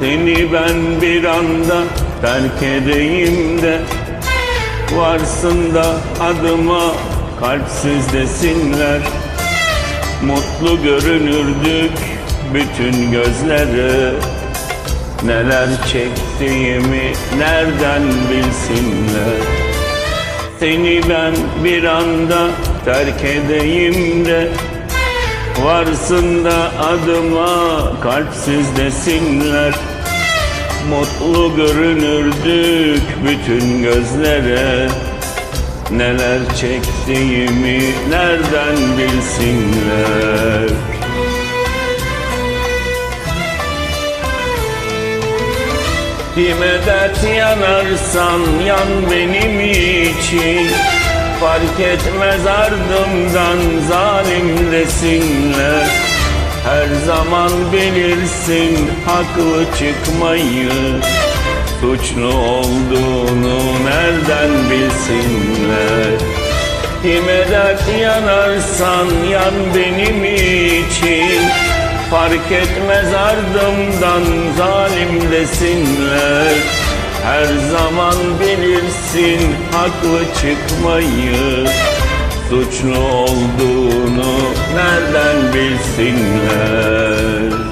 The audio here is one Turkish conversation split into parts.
Seni ben bir anda terk edeyim de Varsın da adıma kalpsiz desinler. Mutlu görünürdük bütün gözleri Neler çektiğimi nereden bilsinler? Seni ben bir anda terk edeyim de Varsın da adıma kalpsiz desinler. Mutlu görünürdük bütün gözlere. Neler çektiğimi nereden bilsinler? Kime dert yanarsan yan benim için Fark etmez ardımdan zalim desinler Her zaman bilirsin haklı çıkmayı. Suçlu olduğunu nereden bilsinler? Kime dert yanarsan yan benim için. Fark etmez ardımdan zalim desinler Her zaman bilirsin haklı çıkmayı. Suçlu olduğunu nereden bilsinler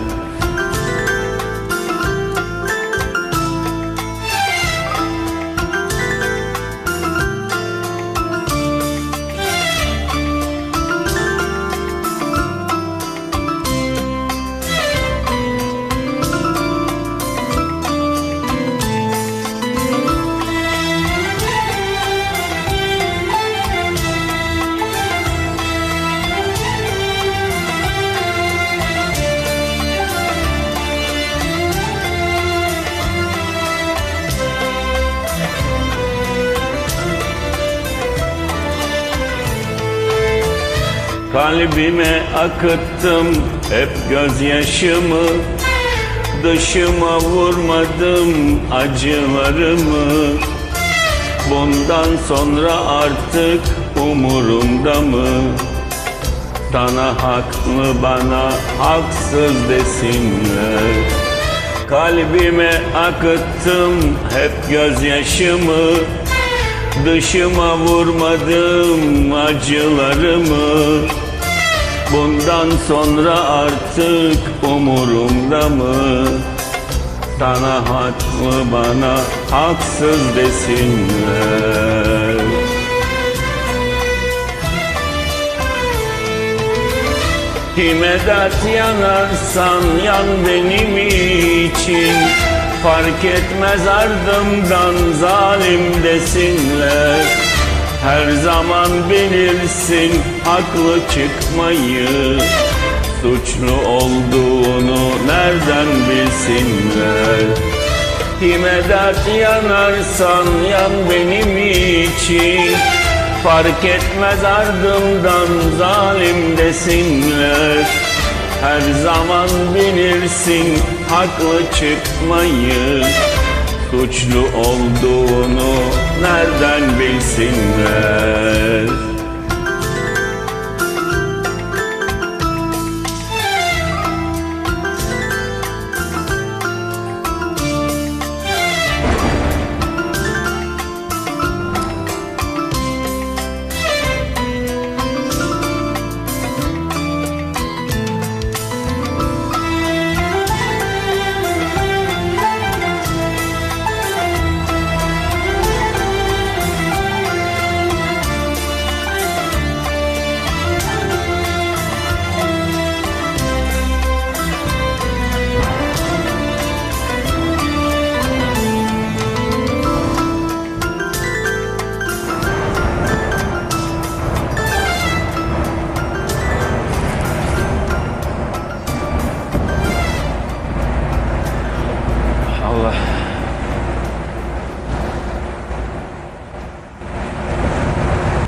Kalbime akıttım hep gözyaşımı. Dışıma vurmadım acılarımı. Bundan sonra artık umurumda mı? Sana haklı bana haksız desinler. Kalbime akıttım hep gözyaşımı. Dışıma vurmadım acılarımı Bundan sonra artık umurumda mı? Sana haklı bana haksız desinler? Kime dert yanarsan yan benim için. Fark etmez ardımdan zalim desinler Her zaman bilirsin haklı çıkmayı. Suçlu olduğunu nereden bilsinler? Kime dert yanarsan yan benim için. Fark etmez ardımdan zalim desinler. Her zaman bilirsin haklı çıkmayı Suçlu olduğunu nereden bilsinler